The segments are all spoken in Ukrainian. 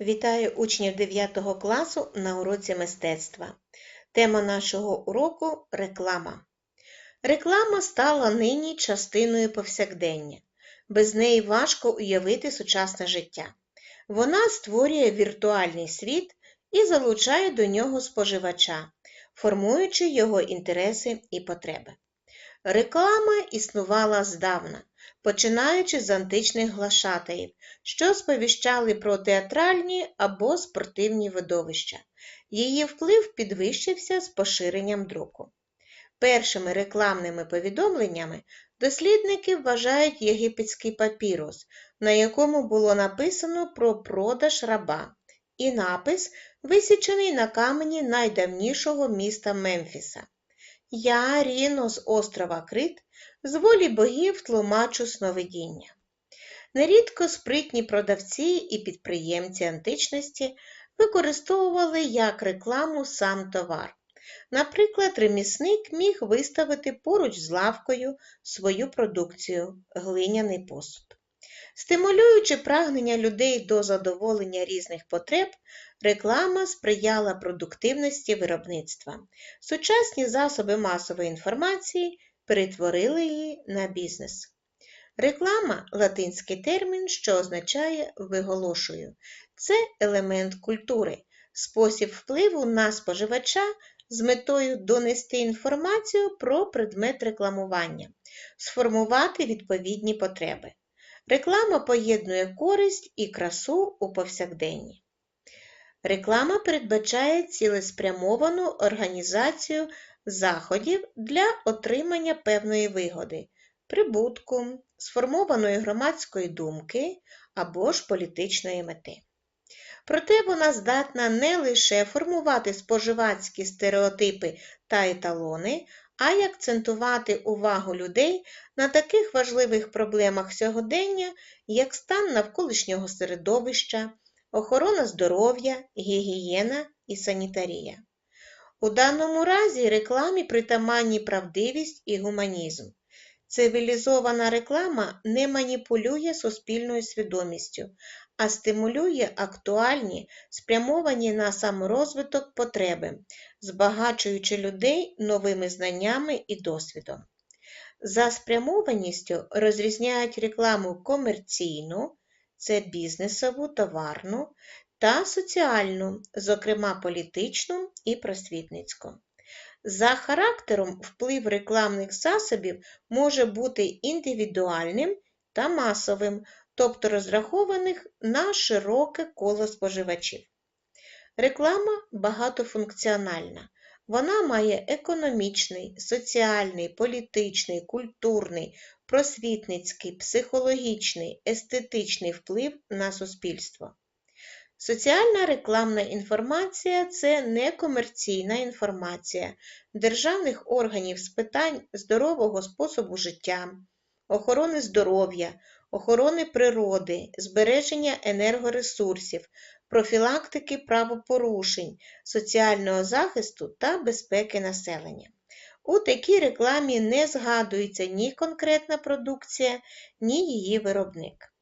Вітаю учнів 9 класу на уроці мистецтва. Тема нашого уроку реклама. Реклама стала нині частиною повсякдення. Без неї важко уявити сучасне життя. Вона створює віртуальний світ і залучає до нього споживача, формуючи його інтереси і потреби. Реклама існувала здавна, починаючи з античних глашатаїв, що сповіщали про театральні або спортивні видовища. Її вплив підвищився з поширенням друку. Першими рекламними повідомленнями дослідники вважають єгипетський папірус, на якому було написано про продаж раба, і напис, висічений на камені найдавнішого міста Мемфіса. Я, Ріно з острова Крит, з волі богів тлумачу сновидіння. Нерідко спритні продавці і підприємці античності використовували як рекламу сам товар. Наприклад, ремісник міг виставити поруч з лавкою свою продукцію глиняний посуд. Стимулюючи прагнення людей до задоволення різних потреб, реклама сприяла продуктивності виробництва. Сучасні засоби масової інформації перетворили її на бізнес. Реклама латинський термін, що означає виголошую. Це елемент культури, спосіб впливу на споживача з метою донести інформацію про предмет рекламування, сформувати відповідні потреби. Реклама поєднує користь і красу у повсякденні. Реклама передбачає цілеспрямовану організацію заходів для отримання певної вигоди, прибутку, сформованої громадської думки або ж політичної мети. Проте вона здатна не лише формувати споживацькі стереотипи та еталони, а й акцентувати увагу людей на таких важливих проблемах сьогодення, як стан навколишнього середовища, охорона здоров'я, гігієна і санітарія. У даному разі рекламі притаманні правдивість і гуманізм. Цивілізована реклама не маніпулює суспільною свідомістю, а стимулює актуальні, спрямовані на саморозвиток потреби, збагачуючи людей новими знаннями і досвідом. За спрямованістю розрізняють рекламу комерційну, це бізнесову, товарну та соціальну, зокрема політичну і просвітницьку. За характером вплив рекламних засобів може бути індивідуальним та масовим, тобто розрахованих на широке коло споживачів. Реклама багатофункціональна. Вона має економічний, соціальний, політичний, культурний, просвітницький, психологічний, естетичний вплив на суспільство. Соціальна рекламна інформація це некомерційна інформація державних органів з питань здорового способу життя, охорони здоров'я, охорони природи, збереження енергоресурсів, профілактики правопорушень, соціального захисту та безпеки населення. У такій рекламі не згадується ні конкретна продукція, ні її виробник.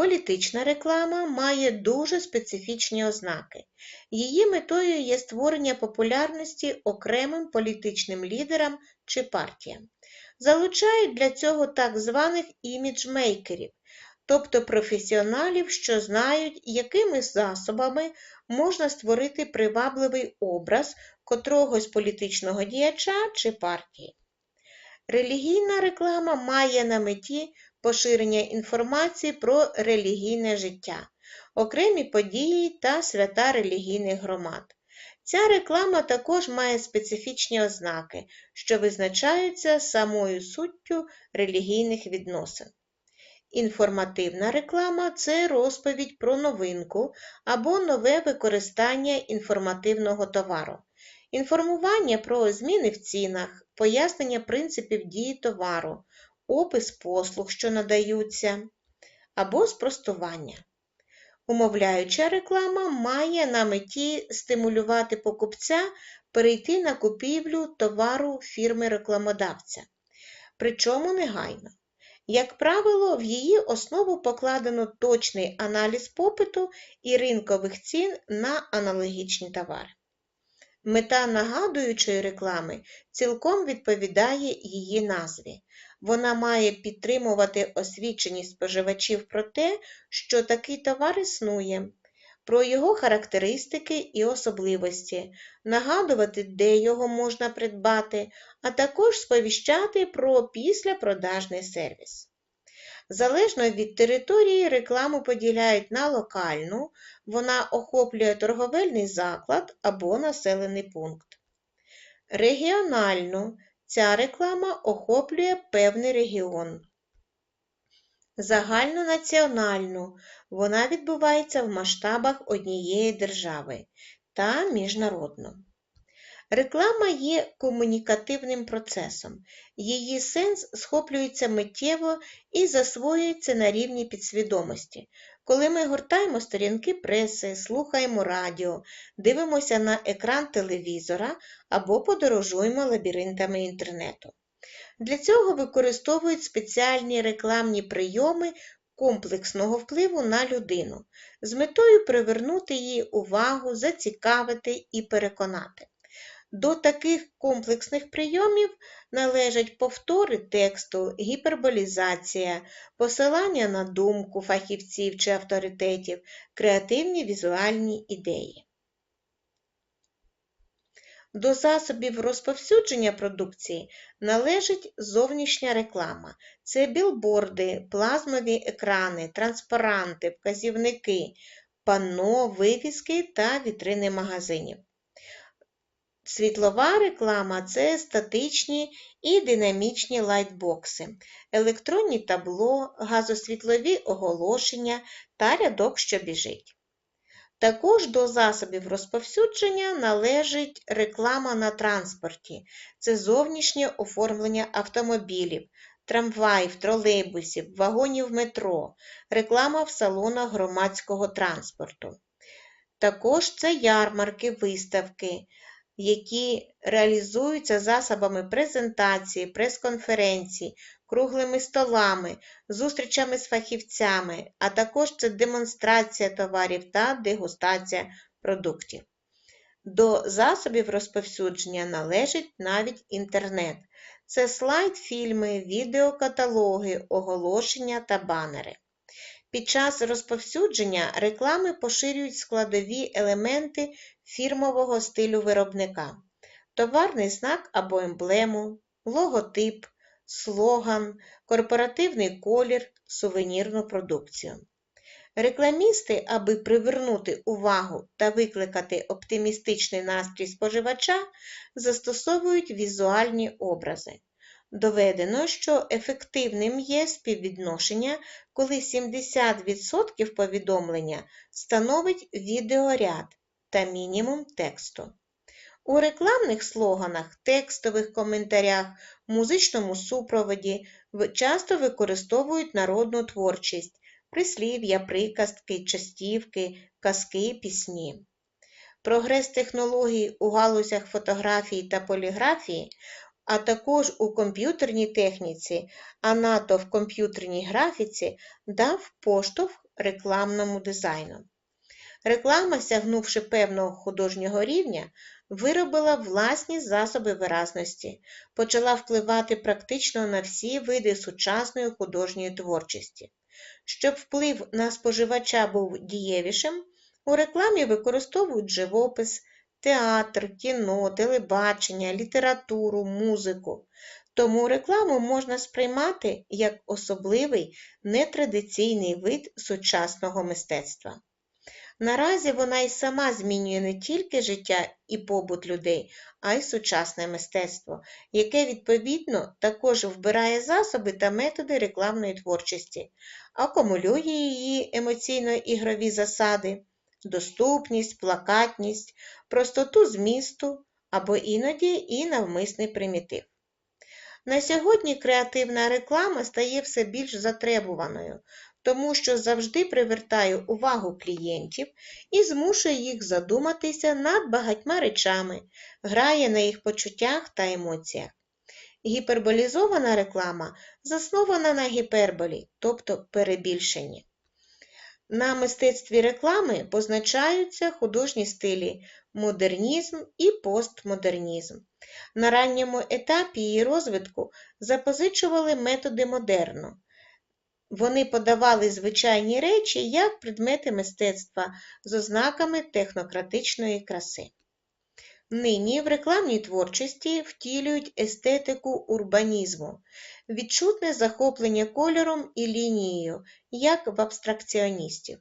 Політична реклама має дуже специфічні ознаки. Її метою є створення популярності окремим політичним лідерам чи партіям. Залучають для цього так званих іміджмейкерів, тобто професіоналів, що знають, якими засобами можна створити привабливий образ котрогось політичного діяча чи партії. Релігійна реклама має на меті поширення інформації про релігійне життя, окремі події та свята релігійних громад. Ця реклама також має специфічні ознаки, що визначаються самою суттю релігійних відносин. Інформативна реклама це розповідь про новинку або нове використання інформативного товару, інформування про зміни в цінах, пояснення принципів дії товару, опис послуг, що надаються, або спростування. Умовляюча реклама має на меті стимулювати покупця перейти на купівлю товару фірми рекламодавця, причому негайно. Як правило, в її основу покладено точний аналіз попиту і ринкових цін на аналогічні товари. Мета нагадуючої реклами цілком відповідає її назві. Вона має підтримувати освіченість споживачів про те, що такий товар існує, про його характеристики і особливості, нагадувати, де його можна придбати, а також сповіщати про післяпродажний сервіс. Залежно від території, рекламу поділяють на локальну, вона охоплює торговельний заклад або населений пункт. Регіональну ця реклама охоплює певний регіон. Загальнонаціональну вона відбувається в масштабах однієї держави та міжнародно. Реклама є комунікативним процесом. Її сенс схоплюється миттєво і засвоюється на рівні підсвідомості. Коли ми гортаємо сторінки преси, слухаємо радіо, дивимося на екран телевізора або подорожуємо лабіринтами інтернету. Для цього використовують спеціальні рекламні прийоми комплексного впливу на людину з метою привернути її увагу, зацікавити і переконати. До таких комплексних прийомів належать повтори тексту, гіперболізація, посилання на думку фахівців чи авторитетів, креативні візуальні ідеї. До засобів розповсюдження продукції належить зовнішня реклама. Це білборди, плазмові екрани, транспаранти, вказівники, панно, вивіски та вітрини магазинів. Світлова реклама це статичні і динамічні лайтбокси, електронні табло, газосвітлові оголошення та рядок, що біжить. Також до засобів розповсюдження належить реклама на транспорті, це зовнішнє оформлення автомобілів, трамваїв, тролейбусів, вагонів метро, реклама в салонах громадського транспорту. Також це ярмарки, виставки, які реалізуються засобами презентації, прес-конференцій, круглими столами, зустрічами з фахівцями, а також це демонстрація товарів та дегустація продуктів. До засобів розповсюдження належить навіть інтернет. Це слайд, фільми, відеокаталоги, оголошення та банери. Під час розповсюдження реклами поширюють складові елементи фірмового стилю виробника, товарний знак або емблему, логотип, слоган, корпоративний колір, сувенірну продукцію. Рекламісти, аби привернути увагу та викликати оптимістичний настрій споживача, застосовують візуальні образи. Доведено, що ефективним є співвідношення, коли 70% повідомлення становить відеоряд та мінімум тексту. У рекламних слоганах, текстових коментарях, музичному супроводі часто використовують народну творчість, прислів'я, приказки, частівки, казки, пісні. Прогрес технологій у галузях фотографії та поліграфії а також у комп'ютерній техніці, а НАТО в комп'ютерній графіці дав поштовх рекламному дизайну. Реклама, сягнувши певного художнього рівня, виробила власні засоби виразності, почала впливати практично на всі види сучасної художньої творчості. Щоб вплив на споживача був дієвішим, у рекламі використовують живопис, театр, кіно, телебачення, літературу, музику. Тому рекламу можна сприймати як особливий нетрадиційний вид сучасного мистецтва. Наразі вона й сама змінює не тільки життя і побут людей, а й сучасне мистецтво, яке, відповідно, також вбирає засоби та методи рекламної творчості, акумулює її емоційно-ігрові засади, доступність, плакатність, простоту змісту або іноді і навмисний примітив. На сьогодні креативна реклама стає все більш затребуваною, тому що завжди привертає увагу клієнтів і змушує їх задуматися над багатьма речами, грає на їх почуттях та емоціях. Гіперболізована реклама заснована на гіперболі, тобто перебільшенні. На мистецтві реклами позначаються художні стилі модернізм і постмодернізм. На ранньому етапі її розвитку запозичували методи модерну. Вони подавали звичайні речі як предмети мистецтва з ознаками технократичної краси. Нині в рекламній творчості втілюють естетику урбанізму, відчутне захоплення кольором і лінією, як в абстракціоністів.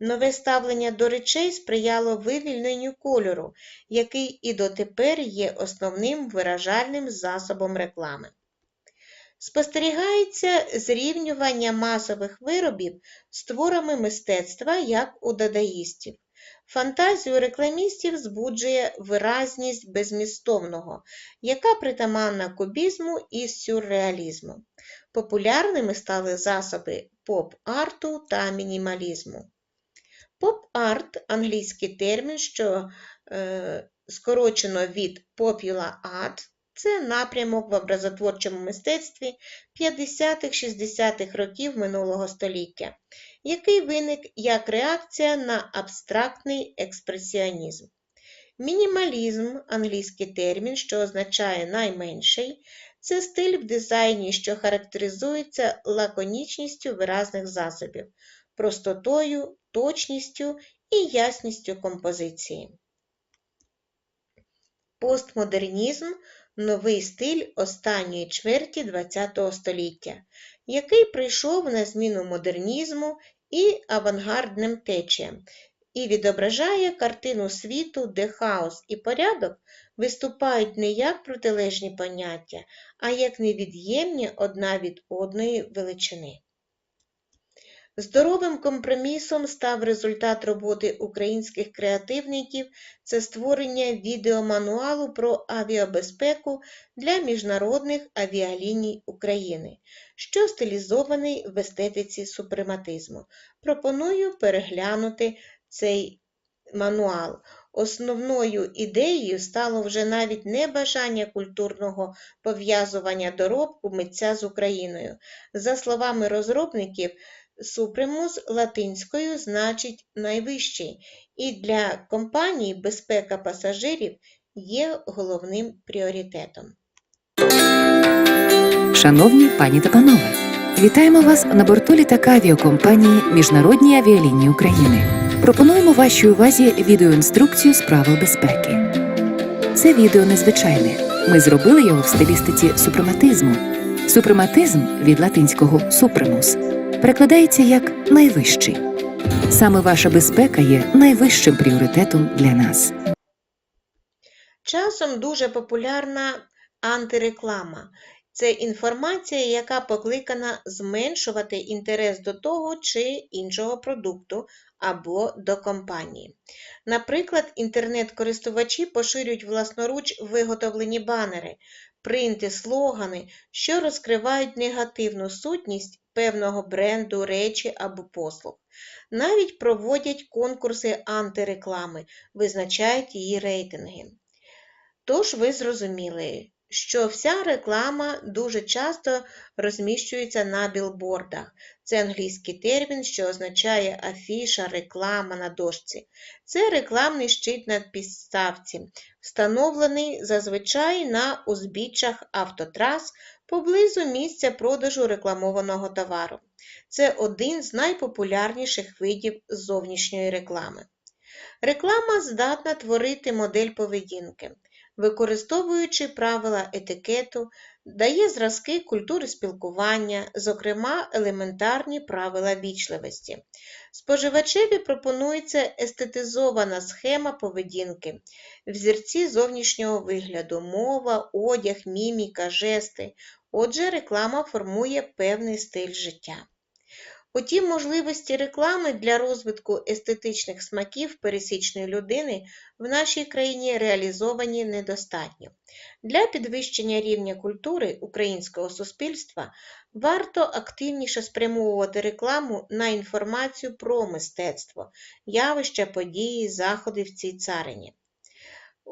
Нове ставлення до речей сприяло вивільненню кольору, який і дотепер є основним виражальним засобом реклами. Спостерігається зрівнювання масових виробів з творами мистецтва як у дадаїстів. Фантазію рекламістів збуджує виразність безмістовного, яка притаманна кубізму і сюрреалізму. Популярними стали засоби поп-арту та мінімалізму. Поп-арт англійський термін, що е, скорочено від popular art, це напрямок в образотворчому мистецтві 50-60-х років минулого століття, який виник як реакція на абстрактний експресіонізм. Мінімалізм англійський термін, що означає найменший, це стиль в дизайні, що характеризується лаконічністю виразних засобів, простотою, точністю і ясністю композиції. Постмодернізм новий стиль останньої чверті ХХ століття, який прийшов на зміну модернізму і авангардним течіям і відображає картину світу, де хаос і порядок виступають не як протилежні поняття, а як невід'ємні одна від одної величини. Здоровим компромісом став результат роботи українських креативників це створення відеомануалу про авіабезпеку для міжнародних авіаліній України, що стилізований в естетиці супрематизму. Пропоную переглянути цей мануал. Основною ідеєю стало вже навіть не бажання культурного пов'язування доробку митця з Україною. За словами розробників, Супремус латинською значить найвищий, і для компанії безпека пасажирів є головним пріоритетом. Шановні пані та панове, вітаємо вас на борту літака авіакомпанії Міжнародні авіалінії України. Пропонуємо вашій увазі відеоінструкцію з правил безпеки. Це відео незвичайне. Ми зробили його в стилістиці супрематизму. Супрематизм від латинського супремус перекладається як найвищий. Саме ваша безпека є найвищим пріоритетом для нас. Часом дуже популярна антиреклама. Це інформація, яка покликана зменшувати інтерес до того чи іншого продукту або до компанії. Наприклад, інтернет-користувачі поширюють власноруч виготовлені банери, принти, слогани, що розкривають негативну сутність певного бренду, речі або послуг. Навіть проводять конкурси антиреклами, визначають її рейтинги. Тож ви зрозуміли, що вся реклама дуже часто розміщується на білбордах. Це англійський термін, що означає афіша, реклама на дошці. Це рекламний щит на підставці, встановлений зазвичай на узбіччях автотрас поблизу місця продажу рекламованого товару. Це один з найпопулярніших видів зовнішньої реклами. Реклама здатна творити модель поведінки використовуючи правила етикету, дає зразки культури спілкування, зокрема елементарні правила вічливості. Споживачеві пропонується естетизована схема поведінки, взірці зовнішнього вигляду, мова, одяг, міміка, жести. Отже, реклама формує певний стиль життя. Утім, можливості реклами для розвитку естетичних смаків пересічної людини в нашій країні реалізовані недостатньо. Для підвищення рівня культури українського суспільства варто активніше спрямовувати рекламу на інформацію про мистецтво, явища, події, заходи в цій царині.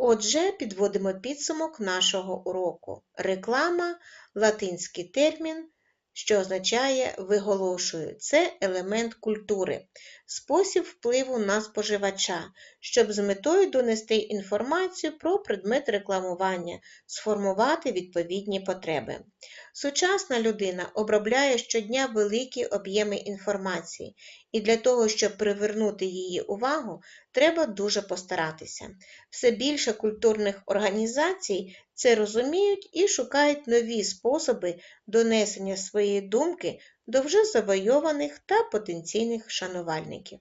Отже, підводимо підсумок нашого уроку. Реклама латинський термін, що означає виголошую. Це елемент культури, спосіб впливу на споживача, щоб з метою донести інформацію про предмет рекламування, сформувати відповідні потреби. Сучасна людина обробляє щодня великі об'єми інформації, і для того, щоб привернути її увагу, треба дуже постаратися. Все більше культурних організацій це розуміють і шукають нові способи донесення своєї думки до вже завойованих та потенційних шанувальників.